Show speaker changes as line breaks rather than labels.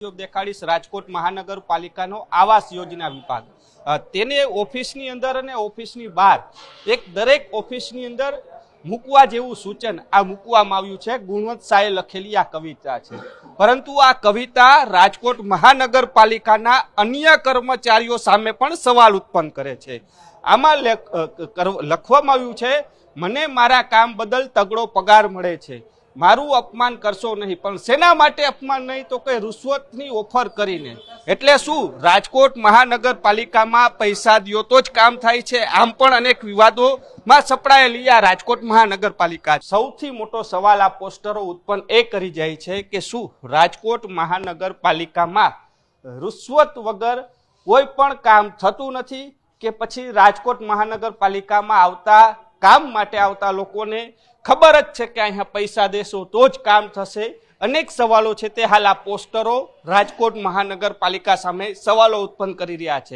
દેખાડીશ રાજકોટ મહાનગરપાલિકાનો આવાસ યોજના વિભાગ. તેને ઓફિસની અંદર અને ઓફિસની બહાર એક દરેક ઓફિસની અંદર મૂકવા જેવું સૂચન આ મૂકવામાં આવ્યું છે. ગુણવંત શાહે લખેલી આ કવિતા છે. પરંતુ આ કવિતા રાજકોટ મહાનગરપાલિકાના અન્ય કર્મચારીઓ સામે પણ સવાલ ઉત્પન્ન કરે છે. આમાં લખવામાં આવ્યું છે, મને મારા કામ બદલ તગડો પગાર મળે છે. મારું અપમાન કરશો નહીં, પણ શેના માટે અપમાન નહીં તો કે રૂશ્વતની ઓફર કરીને. એટલે શું? રાજકોટ મહાનગરપાલિકામાં પૈસા દ્યો તો જ કામ થાય છે. આમ પણ અનેક વિવાદોમાં સપડાયેલી આ રાજકોટ મહાનગરપાલિકા. સૌથી મોટો સવાલ આ પોસ્ટરો ઉત્પન્ન એ કરી જાય છે કે શું? રાજકોટ મહાનગરપાલિકામાં રૂશ્વત વગર કોઈ પણ કામ થતું નથી કે પછી રાજકોટ મહાનગરપાલિકામાં આવતા કામ માટે આવતા લોકોને ખબર જ છે કે અહીંયા પૈસા દેશો તો જ કામ થશે. અનેક સવાલો છે તે હાલ આ પોસ્ટરો રાજકોટ મહાનગરપાલિકા સામે સવાલો ઉત્પન્ન કરી રહ્યા છે.